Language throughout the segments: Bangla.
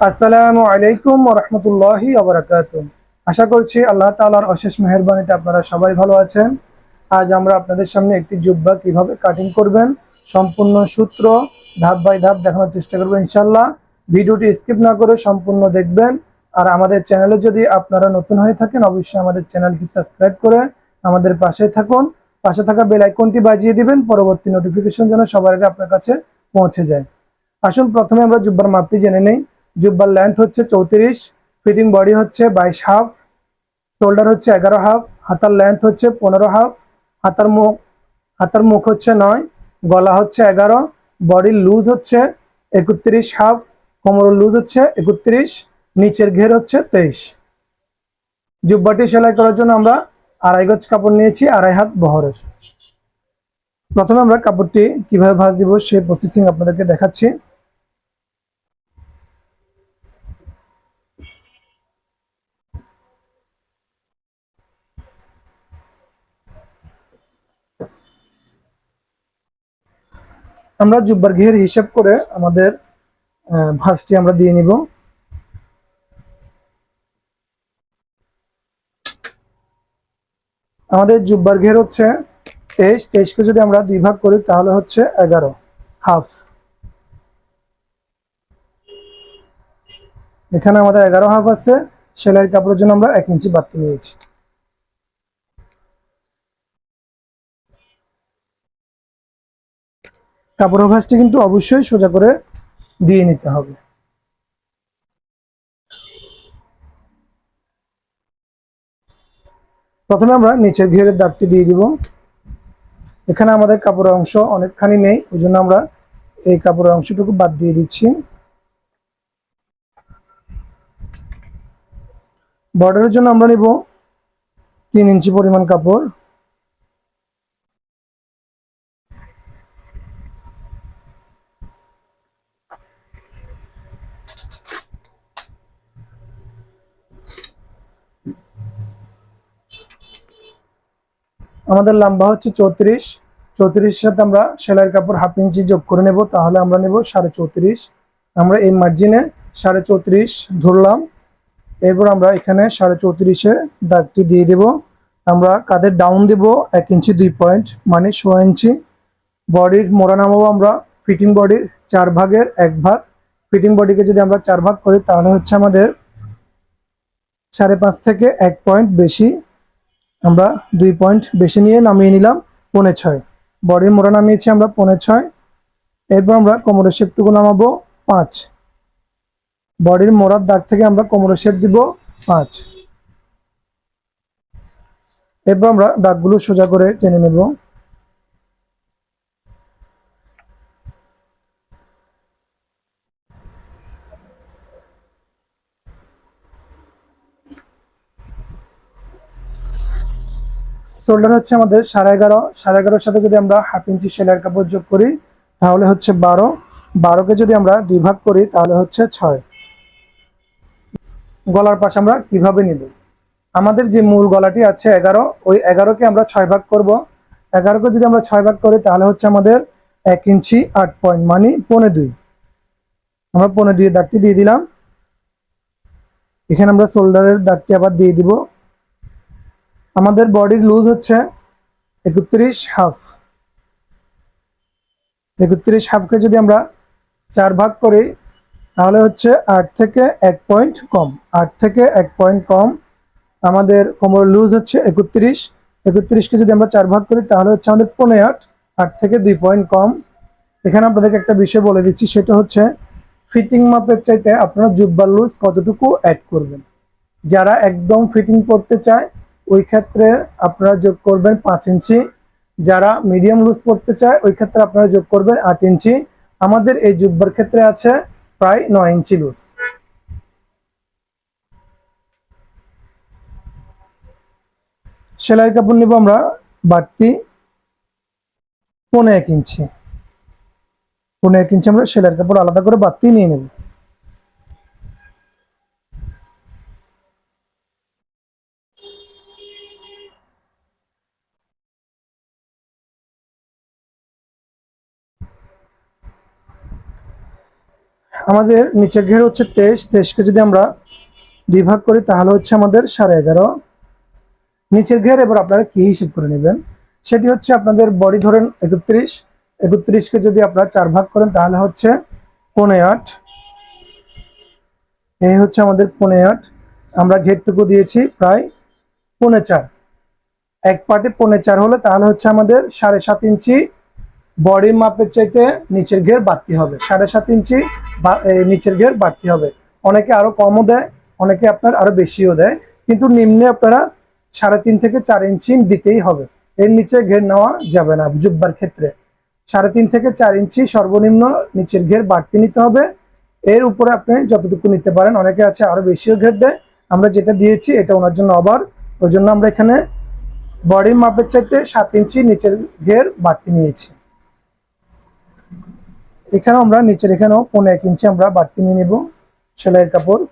আসসালামু আলাইকুম রহমতুল্লাহি আবরাকাত আশা করছি আল্লাহ তাআলার অশেষ মেহেরবানিতে আপনারা সবাই ভালো আছেন। আজ আমরা আপনাদের সামনে একটি জুব্বা কীভাবে কাটিং করবেন, সম্পূর্ণ সূত্র ধাপ বাই ধাপ দেখানোর চেষ্টা করবেন ইনশাল্লাহ ভিডিওটি স্কিপ না করে সম্পূর্ণ দেখবেন। আর আমাদের চ্যানেলে যদি আপনারা নতুন হয়ে থাকেন, অবশ্যই আমাদের চ্যানেলটি সাবস্ক্রাইব করে আমাদের পাশে থাকুন। পাশে থাকা বেল আইকনটি বাজিয়ে দিবেন, পরবর্তী নোটিফিকেশন যেন সবার আগে আপনার কাছে পৌঁছে যায়। আসুন, প্রথমে আমরা জুব্বার মাপটি জেনে নেই। জুব্বার লেন্থ হচ্ছে চৌত্রিশ ফিটিং বডি হচ্ছে বাইশ হাফ শোল্ডার হচ্ছে এগারো হাফ হাতার লেন্থ হচ্ছে পনেরো হাফ হাতার মুখ হাতার মুখ হচ্ছে নয়, গলা হচ্ছে এগারো বডির লুজ হচ্ছে একত্রিশ হাফ কোমরের লুজ হচ্ছে একত্রিশ, নিচের ঘের হচ্ছে তেইশ। জুব্বাটি সেলাই করার জন্য আমরা আড়াই গজ কাপড় নিয়েছি, আড়াই হাত বহরের। প্রথমে আমরা কাপড়টি কীভাবে ভাঁজ দিব সেই প্রসেসিং আপনাদেরকে দেখাচ্ছি। আমরা জুব্বার ঘের হিসাব করে আমাদের ভাঁজটি আমরা দিয়ে নিব। আমাদের জুব্বার ঘের হচ্ছে তেইশ। তেইশকে যদি আমরা দুই ভাগ করি, তাহলে হচ্ছে এগারো, হাফ। এখানে আমাদের এগারো হাফ আছে। সেলাইয়ের কাপড়ের জন্য আমরা এক ইঞ্চি বাড়তি নিয়েছি। কাপড়ের ভাঁজটি কিন্তু অবশ্যই সোজা করে দিয়ে নিতে হবে। প্রথমে আমরা নিচের ঘেরের দাগটি দিয়ে দিব। এখানে আমাদের কাপড়ের অংশ অনেকখানি নেই ওই জন্য আমরা এই কাপড়ের অংশটুকু বাদ দিয়ে দিচ্ছি। বর্ডারের জন্য আমরা নিব তিন ইঞ্চি পরিমাণ কাপড়। আমাদের লম্বা হচ্ছে চৌত্রিশ। চৌত্রিশের সাথে আমরা সেলাইয়ের কাপড় হাফ ইঞ্চি যোগ করে নেব, তাহলে আমরা নেব সাড়ে চৌত্রিশ। আমরা এই মার্জিনে সাড়ে চৌত্রিশ ধরলাম। এরপর আমরা এখানে সাড়ে চৌত্রিশে দাগটি দিয়ে দেব। আমরা কাঁধের ডাউন দেব এক ইঞ্চি, দুই পয়েন্ট মানে সোয়া ইঞ্চি। বডির মোড়া নামাবো আমরা ফিটিং বডির চার ভাগের এক ভাগ। ফিটিং বডিকে যদি আমরা চার ভাগ করি, তাহলে হচ্ছে আমাদের সাড়ে পাঁচ থেকে এক পয়েন্ট বেশি। আমরা দুই পয়েন্ট বেশি নিয়ে নামিয়ে নিলাম পৌনে ছয়। বডির মোড়া নামিয়েছি আমরা পৌনে ছয়। এরপর আমরা কোমরের শেপটুকু নামাবো পাঁচ। বডির মোড়ার দাগ থেকে আমরা কোমরের শেপ দিব পাঁচ। এরপর আমরা দাগগুলো সোজা করে টেনে নেব। শোল্ডার হচ্ছে আমাদের সাড়ে এগারো, সাড়ে এগারোর সাথে যদি আমরা হাফ ইঞ্চি সেলাইয়ের কাপড় যোগ করি, তাহলে হচ্ছে বারো। বারোকে যদি আমরা দুই ভাগ করি, তাহলে হচ্ছে ছয়। গলার পাশে আমরা কীভাবে নিব? আমাদের যে মূল গলাটি আছে এগারো, ওই এগারোকে আমরা ছয় ভাগ করব। এগারোকে যদি আমরা ছয় ভাগ করি, তাহলে হচ্ছে আমাদের এক ইঞ্চি আট পয়েন্ট মানে পনে দুই। আমরা পনে দুই দাগটি দিয়ে দিলাম। এখানে আমরা শোল্ডারের দাগটি আবার দিয়ে দিব। আমাদের বডির লুজ হচ্ছে একত্রিশ হাফ একত্রিশ হাফকে যদি আমরা চার ভাগ করি, তাহলে হচ্ছে আট থেকে এক পয়েন্ট কম। আট থেকে এক পয়েন্ট কম, আমাদের কোমর লুজ হচ্ছে একত্রিশ। একত্রিশকে যদি আমরা চার ভাগ করি, তাহলে হচ্ছে আমাদের পনেরো আট। আট থেকে দুই পয়েন্ট কম। এখানে আপনাদেরকে একটা বিষয় বলে দিচ্ছি, সেটা হচ্ছে ফিটিং মাপের চাইতে আপনারা জুব্বার লুজ কতটুকু অ্যাড করবেন। যারা একদম ফিটিং করতে চায় ওই ক্ষেত্রে আপনারা যোগ করবেন পাঁচ ইঞ্চি। যারা মিডিয়াম লুজ পড়তে চায়, ওই ক্ষেত্রে আপনারা যোগ করবেন আট ইঞ্চি। আমাদের এই জুব্বার ক্ষেত্রে আছে প্রায় নয় ইঞ্চি লুজ সেলাই কাপড় নিব আমরা বাড়তি পনে এক ইঞ্চি। পনে এক ইঞ্চি আমরা সেলাইয়ের কাপড় আলাদা করে বাড়তি নিয়ে নেব। আমাদের নিচের ঘের হচ্ছে তেইশ, তেইশকে যদি আমরা দুই ভাগ করি তাহলে হচ্ছে আমাদের সাড়ে এগারো। নিচের ঘের এবার আপনারা কি হিসেব করে নেবেন? সেটি হচ্ছে আপনাদের বডি ধরেন একত্রিশ, একত্রিশকে যদি আপনারা চার ভাগ করেন তাহলে হচ্ছে পনে আট। এই হচ্ছে আমাদের পনে আট। আমরা ঘেরটুকু দিয়েছি প্রায় পনে চার। এক পার্টে পনে চার হলে তাহলে হচ্ছে আমাদের সাড়ে সাত ইঞ্চি বডির মাপের চাইতে নিচের ঘের বাড়তি হবে। সাড়ে সাত ইঞ্চি নিচের ঘের বাড়তি হবে। অনেকে আরও কমও দেয়, অনেকে আপনার আরও বেশিও দেয়। কিন্তু নিম্নে আপনারা সাড়ে তিন থেকে চার ইঞ্চি দিতেই হবে। এর নিচে ঘের নেওয়া যাবে না জুব্বার ক্ষেত্রে। সাড়ে তিন থেকে চার ইঞ্চি সর্বনিম্ন নিচের ঘের বাড়তি নিতে হবে। এর উপরে আপনি যতটুকু নিতে পারেন, অনেকে আছে আরও বেশিও ঘের দেয়। আমরা যেটা দিয়েছি, এটা ওনার জন্য আবার। ওই জন্য আমরা এখানে বডির মাপের চাইতে সাত ইঞ্চি নিচের ঘের বাড়তি নিয়েছি। এখানে আমরা নিচের এখানেও পনেরো এক ইঞ্চি আমরা বাড়তি নিয়ে নেব সেলাইয়ের কাপড়।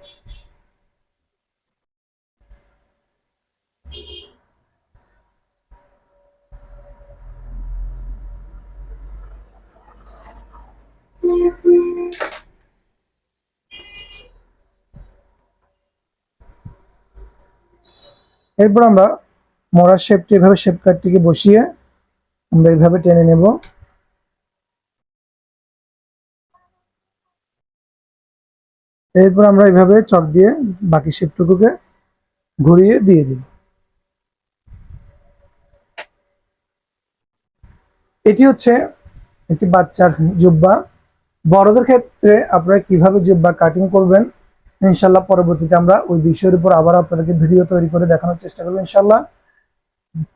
এরপর আমরা মরার শেপটি এভাবে শেপ কাটটিকে বসিয়ে আমরা এইভাবে টেনে নেব। এরপর আমরা এইভাবে চক দিয়ে বাকি শেপটুকুকে ঘুরিয়ে দিয়ে দিব এটি হচ্ছে একটি বাচ্চার জুব্বা। বড়দের ক্ষেত্রে আপনারা কীভাবে জুব্বা কাটিং করবেন ইনশাল্লাহ পরবর্তীতে আমরা ওই বিষয়ের উপর আবার আপনাদেরকে ভিডিও তৈরি করে দেখানোর চেষ্টা করব ইনশাল্লাহ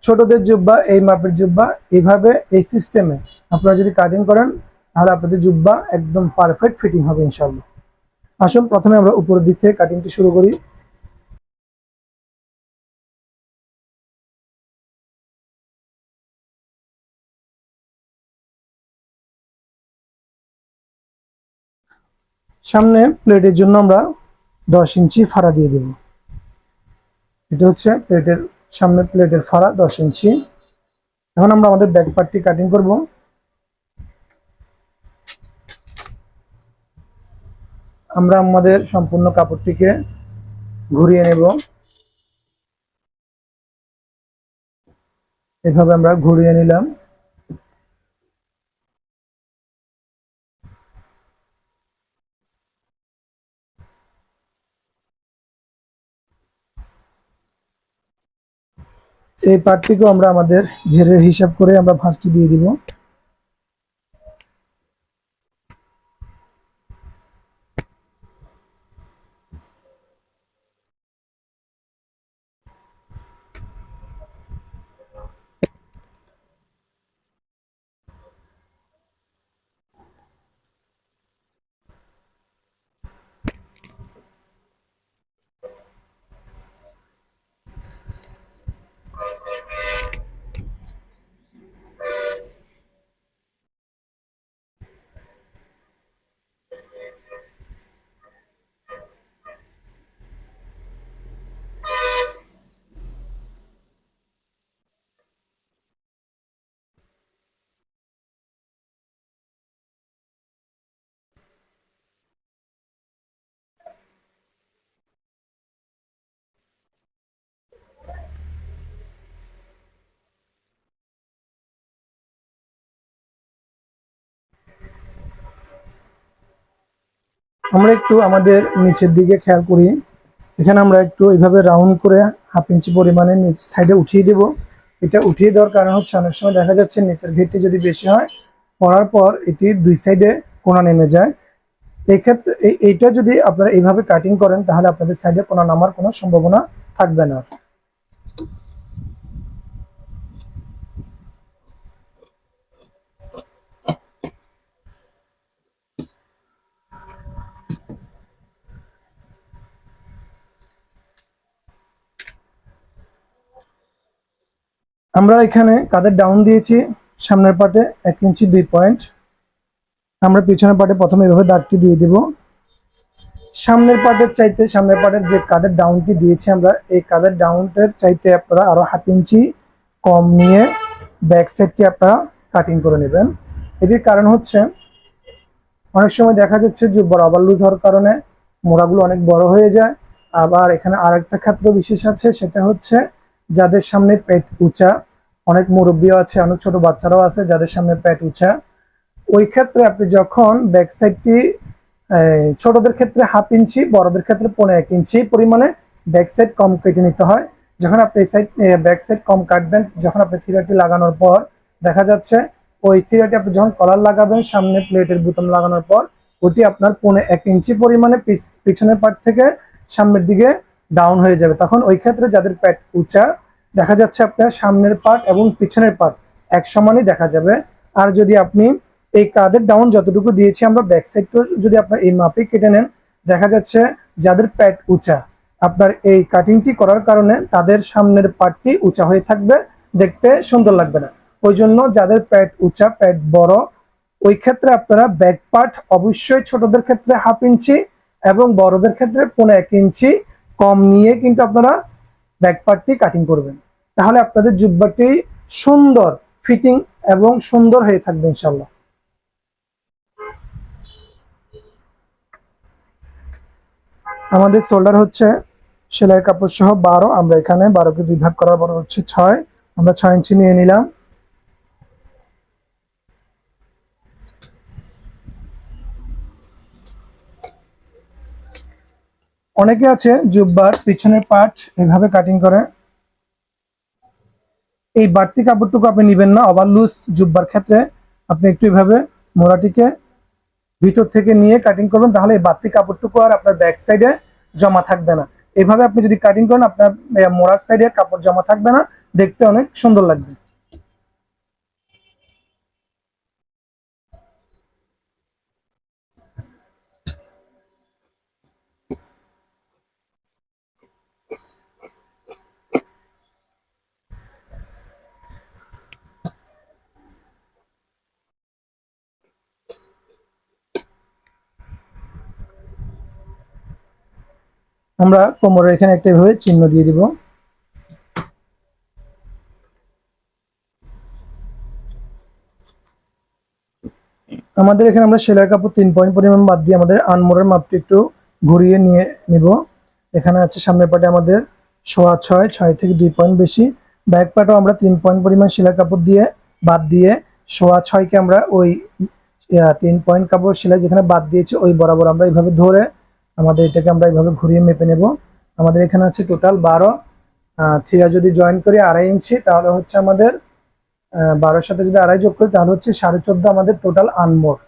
ছোটদের জুব্বা, এই মাপের জুব্বা, এইভাবে এই সিস্টেমে আপনারা যদি কাটিং করেন, তাহলে আপনাদের জুব্বা একদম পারফেক্ট ফিটিং হবে ইনশাল্লাহ আসুন, প্রথমে আমরা উপরের দিক থেকে কাটিংটি শুরু করি। সামনে প্লেটের জন্য আমরা দশ ইঞ্চি ফাড়া দিয়ে দেব। এটা হচ্ছে প্লেটের সামনে প্লেটের ফাড়া দশ ইঞ্চি। এখন আমরা আমাদের ব্যাক পার্টটি কাটিং করব। আমরা আমাদের সম্পূর্ণ কাপড়টিকে ঘুরিয়ে নেব। এভাবে আমরা ঘুরিয়ে নিলাম। এই পার্টটিকেও আমরা আমাদের ঘেরের হিসাব করে আমরা ভাঁজটি দিয়ে দিব। আমরা একটু আমাদের নিচের দিকে খেয়াল করি। এখানে আমরা একটু এইভাবে রাউন্ড করে হাফ ইঞ্চি পরিমাণে নিচে সাইডে উঠিয়ে দেব। এটা উঠিয়ে দেওয়ার কারণ হচ্ছে অনেক সময় দেখা যাচ্ছে নিচের ঘেরটি যদি বেশি হয়, পড়ার পর এটি দুই সাইডে কোনা নেমে যায়। এক্ষেত্রে ক্ষেত্রে এই- এইটা যদি আপনারা এইভাবে কাটিং করেন, তাহলে আপনাদের সাইডে কোনা নামার কোনো সম্ভাবনা থাকবে না। আমরা এখানে কাদের ডাউন দিয়েছি? সামনের পাটে এক ইঞ্চি দুই পয়েন্ট আমরা পিছনের পাটে প্রথমে এভাবে দাগটি দিয়ে দেব। সামনের পাটের চাইতে সামনের পাটের যে কাদের ডাউনটি দিয়েছি আমরা, এই কাদের ডাউনটের চাইতে আপনারা আরও হাফ ইঞ্চি কম নিয়ে ব্যাক সাইডটি আপনারা কাটিং করে নেবেন। এটির কারণ হচ্ছে, অনেক সময় দেখা যাচ্ছে জুব্বার ওভার লুজ হওয়ার কারণে মোড়াগুলো অনেক বড় হয়ে যায়। আবার এখানে আরেকটা ক্ষেত্র বিশেষ আছে, সেটা হচ্ছে যাদের সামনে পেট উঁচা, অনেক মুরব্বীও আছে, অনেক ছোট বাচ্চারাও আছে যাদের সামনে পেট উঁচা। ওই ক্ষেত্রে আপনি যখন ব্যাক সাইডটি ছোটদের ক্ষেত্রে হাফ ইঞ্চি বড়দের ক্ষেত্রে পনেরো এক ইঞ্চি পরিমাণে ব্যাক সাইড কম কেটে নিতে হয়। যখন আপনি এই সাইড ব্যাক সাইড কম কাটবেন, যখন আপনি থিরাটি লাগানোর পর, দেখা যাচ্ছে ওই থিরাটি আপনি যখন কলার লাগাবেন, সামনে প্লেটের বোতাম লাগানোর পর, ওটি আপনার পৌনে এক ইঞ্চি পরিমাণে পিছ- পিছনের পার্ট থেকে সামনের দিকে ডাউন হয়ে যাবে। তখন ওই ক্ষেত্রে যাদের প্যাট উঁচা, দেখা যাচ্ছে আপনার সামনের পার্ট এবং পিছনের পার্ট এক সমানই দেখা যাবে। আর যদি আপনি এই কাঁধের ডাউন যতটুকু দিয়েছি আমরা ব্যাক সাইডটা যদি আপনার এই মাপে কেটে নেন, দেখা যাচ্ছে যাদের পেট উঁচা, আপনার এই কাটিংটি করার কারণে তাদের সামনের পার্টটি উঁচা হয়ে থাকবে, দেখতে সুন্দর লাগবে না। ওই জন্য যাদের পেট উঁচা, পেট বড়, ওই ক্ষেত্রে আপনারা ব্যাক পার্ট অবশ্যই ছোটদের ক্ষেত্রে হাফ ইঞ্চি এবং বড়দের ক্ষেত্রে পনেরো এক ইঞ্চি কম নিয়ে কিন্তু আপনারা ব্যাক পার্টটি কাটিং করবেন। তাহলে আপনাদের জুব্বাটি সুন্দর ফিটিং এবং সুন্দর হয়ে থাকবে ইনশাল্লাহ আমাদের শোল্ডার হচ্ছে সেলাই কাপড় সহ বারো, আমরা এখানে বারোকে দুই ভাগ করার পর হচ্ছে ছয়, আমরা ছয় ইঞ্চি নিয়ে নিলাম। অনেকে আছে জুব্বার, পিছনের পার্ট এভাবে কাটিং করে। এই বাড়তি কাপড়টুকু আপনি নেবেন না ওভার লুজ জুব্বার ক্ষেত্রে। আপনি একটু এভাবে মোড়াটিকে ভিতর থেকে নিয়ে কাটিং করবেন, তাহলে এই বাড়তি কাপড়টুকু আর আপনার ব্যাক সাইডে জমা থাকবে না। এভাবে আপনি যদি কাটিং করেন, আপনার মোড়ার সাইডে কাপড় জমা থাকবে না, দেখতে অনেক সুন্দর লাগবে। আমরা কোমরের এখানে একটা এভাবে চিহ্ন দিয়ে দিব। আমাদের এখানে আমরা সেলাই কাপড় তিন পয়েন্ট পরিমাণ বাদ দিয়ে আমাদের আনমোড়ের মাপটি একটু ঘুরিয়ে নিয়ে নিব। এখানে আছে সামনের পাটে আমাদের সোয়া ছয় ছয় থেকে দুই পয়েন্ট বেশি। ব্যাক পাটও আমরা তিন পয়েন্ট পরিমাণ সেলাই কাপড় দিয়ে বাদ দিয়ে সোয়া ছয়কে আমরা ওই তিন পয়েন্ট কাপড় সেলাই যেখানে বাদ দিয়েছি ওই বরাবর আমরা এইভাবে ধরে আমাদের এটাকে আমরা এইভাবে ঘুরিয়ে মেপে নেব। আমাদের এখানে আছে টোটাল বারো থ্রিরা যদি জয়েন করি আড়াই ইঞ্চি, তাহলে হচ্ছে আমাদের বারোর সাথে যদি আড়াই যোগ করি, তাহলে হচ্ছে সাড়ে চোদ্দ আমাদের টোটাল আনমোর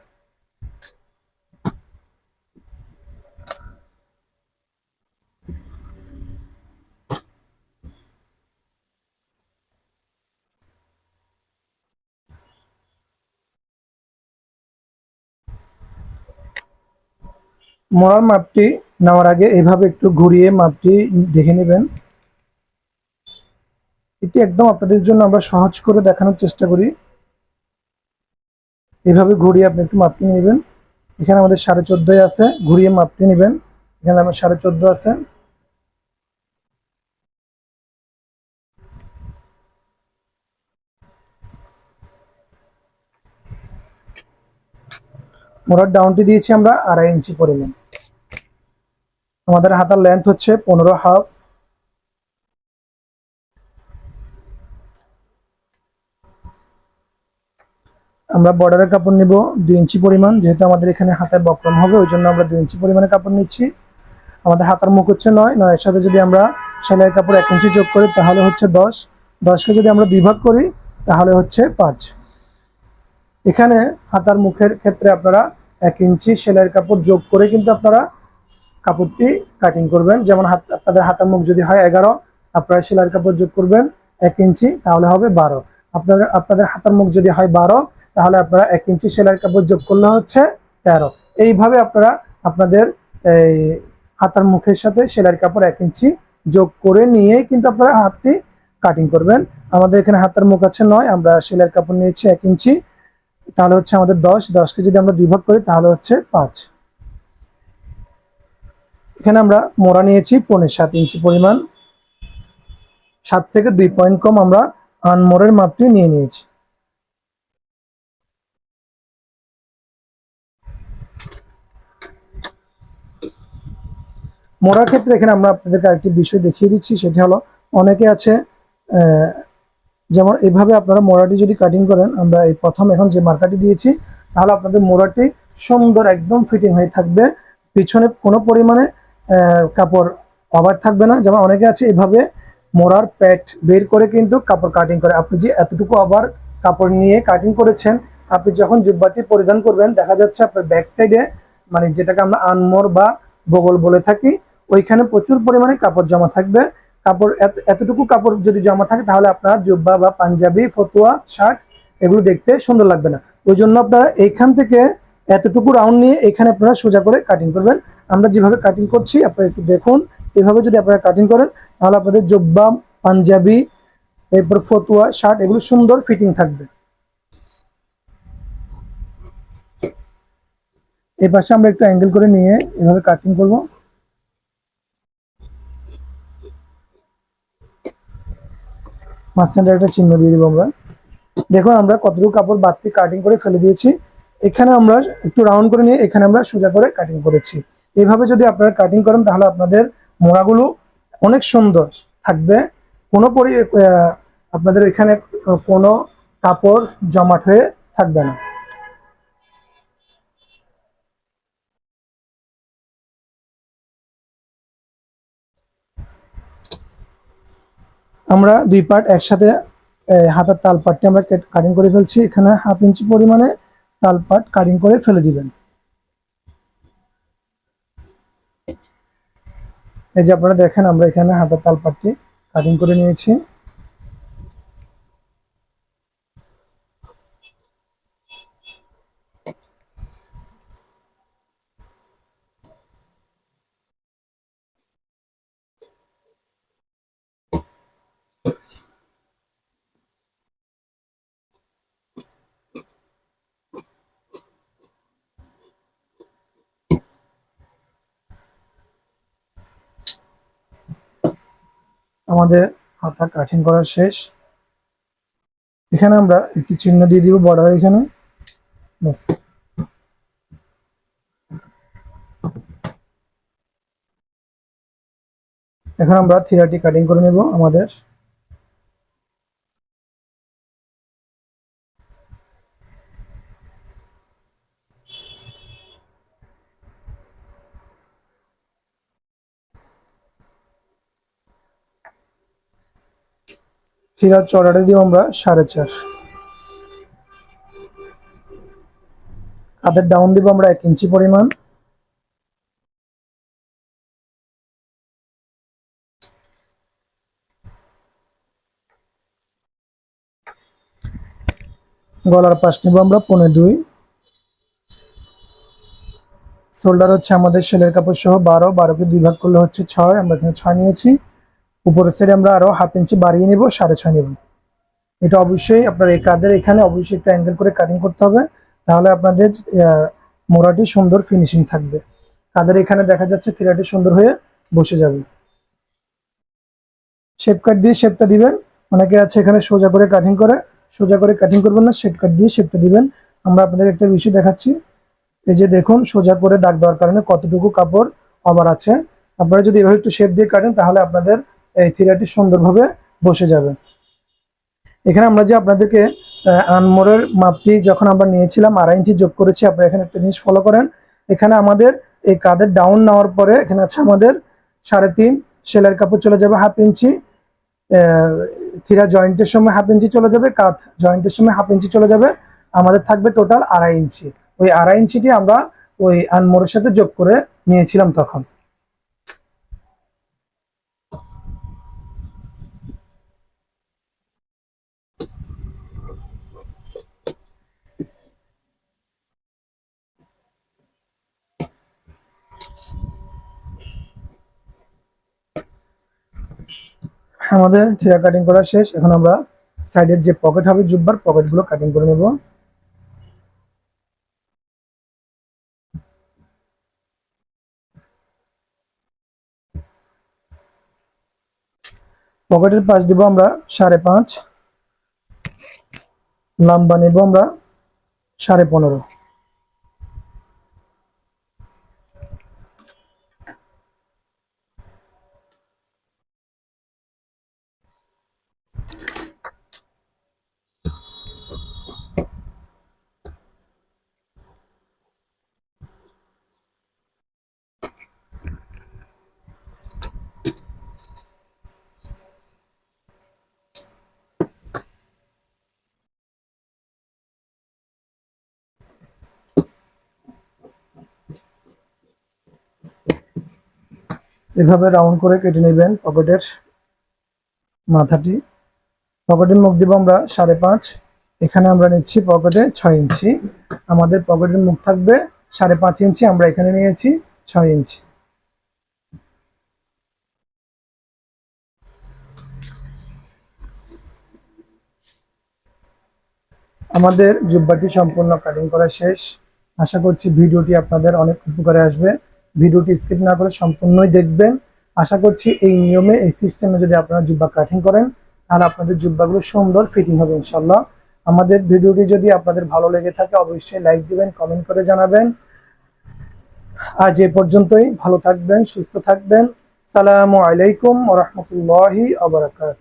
মোড়ার মাপটি নেওয়ার আগে এভাবে একটু ঘুরিয়ে মাপটি দেখে নেবেন। এটি একদম আপনাদের জন্য আমরা সহজ করে দেখানোর চেষ্টা করি। এভাবে ঘুরিয়ে আপনি একটু মাপটি নেবেন। এখানে আমাদের সাড়ে চোদ্দই আছে, ঘুরিয়ে মাপটি নেবেন। এখানে আমার সাড়ে চোদ্দ আছে। মোড়ার ডাউনটি দিয়েছি আমরা আড়াই ইঞ্চি পরিমাণ। আমাদের হাতার লেন্থ হচ্ছে পনেরো হাফ। আমরা বর্ডারের কাপড় নিব দুই ইঞ্চি পরিমাণ, যেহেতু আমাদের এখানে হাতায় বক্রম হবে, ওই জন্য আমরা দুই ইঞ্চি পরিমাণে কাপড় নিচ্ছি। আমাদের হাতার মুখ হচ্ছে নয়, নয়ের সাথে যদি আমরা সেলাইয়ের কাপড় এক ইঞ্চি যোগ করি, তাহলে হচ্ছে দশ। দশকে যদি আমরা দুই ভাগ করি, তাহলে হচ্ছে পাঁচ। এখানে হাতার মুখের ক্ষেত্রে আপনারা এক ইঞ্চি সেলাইয়ের কাপড় যোগ করে কিন্তু আপনারা কাপড়টি কাটিং করবেন। যেমন হাত, আপনাদের হাতার মুখ যদি হয় এগারো, আপনারা সেলাইয়ের কাপড় যোগ করবেন এক ইঞ্চি, তাহলে হবে বারো। আপনাদের আপনাদের হাতার মুখ যদি হয় বারো, তাহলে আপনারা এক ইঞ্চি সেলাইয়ের কাপড় যোগ করলে হচ্ছে তেরো। এইভাবে আপনারা আপনাদের এই হাতার মুখের সাথে সেলাইয়ের কাপড় এক ইঞ্চি যোগ করে নিয়ে কিন্তু আপনারা হাতটি কাটিং করবেন। আমাদের এখানে হাতার মুখ আছে নয়, আমরা সেলাইয়ের কাপড় নিয়েছি এক ইঞ্চি। তাহলে হচ্ছে আমাদের দশ, দশকে যদি আমরা দুই ভাগ করি, তাহলে হচ্ছে পাঁচ। এখানে আমরা মোড়া নিয়েছি, পনে সাত ইঞ্চি পরিমাণ। সাত থেকে দুই পয়েন্ট কম আমরা আনমোড়ের মাপটি নিয়ে নিয়েছি। মোড়ার ক্ষেত্রে এখানে আমরা আপনাদেরকে আরেকটি বিষয় দেখিয়ে দিচ্ছি, সেটি হলো অনেকে আছে যেমন এভাবে আপনারা মোড়াটি যদি কাটিং করেন, আমরা এই প্রথম এখন যে মার্কাটি দিয়েছি, তাহলে আপনাদের মোড়াটি সুন্দর একদম ফিটিং হয়ে থাকবে। পিছনে কোনো পরিমাণে কাপড় কভার থাকবে না। যেমন অনেকে আছে এভাবে মোড়ার প্যাট বের করে কিন্তু কাপড় কাটিং করে। আপনি যে এতটুকু আবার কাপড় নিয়ে কাটিং করেছেন, আপনি যখন জুব্বাটি পরিধান করবেন, দেখা যাচ্ছে আপনার ব্যাক সাইডে মানে যেটাকে আমরা আনমোর বা বগল বলে থাকি, ওইখানে প্রচুর পরিমাণে কাপড় জমা থাকবে। কাপড়, এত- এতটুকু কাপড় যদি জমা থাকে, তাহলে আপনার জুব্বা বা পাঞ্জাবি, ফতুয়া, শার্ট, এগুলো দেখতে সুন্দর লাগবে না। ওই জন্য আপনারা এইখান থেকে এতটুকু রাউন্ড নিয়ে এখানে আপনারা সোজা করে কাটিং করবেন। আমরা যেভাবে কাটিং করছি, আপনারা একটু দেখুন। এভাবে যদি আপনারা কাটিং করেন, তাহলে আপনাদের জব্বা, পাঞ্জাবি, এরপর ফতুয়া, শার্ট, এগুলো সুন্দর ফিটিং থাকবে। এই পাশে আমরা একটু অ্যাঙ্গেল করে নিয়ে এভাবে কাটিং করব। মাঝখানটা একটা চিহ্ন দিয়ে দিব আমরা। দেখুন, আমরা কতটুকু কাপড় বাড়তি কাটিং করে ফেলে দিয়েছি। এখানে আমরা একটু রাউন্ড করে নিয়ে এখানে আমরা সোজা করে কাটিং করেছি। এইভাবে যদি আপনারা কাটিং করেন, তাহলে আপনাদের মোড়াগুলো অনেক সুন্দর থাকবে। কোনো পরি আপনাদের এখানে কোনো কাপড় জমাট হয়ে থাকবে না। আমরা দুই পার্ট একসাথে হাতার তাল পাটটি আমরা কাটিং করে ফেলছি। এখানে হাফ ইঞ্চি পরিমাণে তাল পাট কাটিং করে ফেলে দিবেন। এই যে আপনারা দেখেন, আমরা এখানে হাতার তাল পাটটি কাটিং করে নিয়েছি। আমাদের হাতা কাটিং করা শেষ। এখানে আমরা একটি চিহ্ন দিয়ে দিব বর্ডার এখানে। এখন আমরা থিরাটি কাটিং করে নেব আমাদের। থিরার চড়াটা দিব আমরা সাড়ে চার। কাদের ডাউন দিব আমরা এক ইঞ্চি পরিমাণ। গলার পাশ নিব আমরা পনে দুই। শোল্ডার হচ্ছে আমাদের সেলের কাপড় সহ বারো, বারোকে দুই ভাগ করলে হচ্ছে ছয়, আমরা এখানে ছয় নিয়েছি। উপরের সাইডে আমরা আরও হাফ ইঞ্চি বাড়িয়ে নিব, সাড়ে ছয় নিব। এটা অবশ্যই আপনার এই কাদের এখানে অবশ্যই একটা অ্যাঙ্গেল করে কাটিং করতে হবে, তাহলে আপনাদের মোড়াটি সুন্দর ফিনিশিং থাকবে। কাদের এখানে দেখা যাচ্ছে থিরাটি সুন্দর হয়ে বসে যাবে। শেপ কাট দিয়ে শেপটা দিবেন, অনেকে আছে এখানে সোজা করে কাটিং করে, সোজা করে কাটিং করবেন না শেপ কাট দিয়ে শেপটা দিবেন। আমরা আপনাদের একটা বিষয় দেখাচ্ছি, এই যে দেখুন সোজা করে দাগ দেওয়ার কারণে কতটুকু কাপড় আবার আছে। আপনারা যদি এভাবে একটু শেপ দিয়ে কাটেন তাহলে আপনাদের এই থিরাটি সুন্দরভাবে বসে যাবে। এখানে আমরা যে আপনাদেরকে আনমোড়ের মাপটি যখন আমরা নিয়েছিলাম, আড়াই ইঞ্চি যোগ করেছি, আপনারা এখানে একটা জিনিস ফলো করেন। এখানে আমাদের এই কাঁধের ডাউন নেওয়ার পরে এখানে আছে আমাদের সাড়ে তিন, সেলাইয়ের কাপড় চলে যাবে হাফ ইঞ্চি থিরা জয়েন্টের সময় হাফ ইঞ্চি চলে যাবে, কাঁধ জয়েন্টের সময় হাফ ইঞ্চি চলে যাবে। আমাদের থাকবে টোটাল আড়াই ইঞ্চি। ওই আড়াই ইঞ্চিটি আমরা ওই আনমোড়ের সাথে যোগ করে নিয়েছিলাম তখন। আমাদের থিরা কাটিং করা শেষ। এখন আমরা সাইডের যে পকেট হবে জুব্বার পকেটগুলো কাটিং করে নেব। পকেটের পাশ দিব আমরা সাড়ে পাঁচ। লম্বা নেব আমরা সাড়ে পনেরো। এভাবে রাউন্ড করে কেটে নেবেন পকেটের মাথাটি। পকেটের মুখ দিব আমরা সাড়ে পাঁচ। এখানে আমরা নিচ্ছি পকেটে ছয় ইঞ্চি। আমাদের পকেটের মুখ থাকবে সাড়ে পাঁচ ইঞ্চি, আমরা এখানে নিয়েছি ছয় ইঞ্চি। আমাদের জুব্বাটি সম্পূর্ণ কাটিং করা শেষ। আশা করছি ভিডিওটি আপনাদের অনেক উপকারে আসবে। ভিডিওটি স্কিপ না করে সম্পূর্ণই দেখবেন। আশা করছি এই নিয়মে, এই সিস্টেমে যদি আপনারা জুব্বা কাটিং করেন, তাহলে আপনাদের জুব্বাগুলো সুন্দর ফিটিং হবে ইনশাল্লাহ আমাদের ভিডিওটি যদি আপনাদের ভালো লেগে থাকে, অবশ্যই লাইক দিবেন কমেন্ট করে জানাবেন। আজ এ পর্যন্তই। ভালো থাকবেন, সুস্থ থাকবেন। সালামু আলাইকুম ওরহমতুল্লাহি আবরাকাত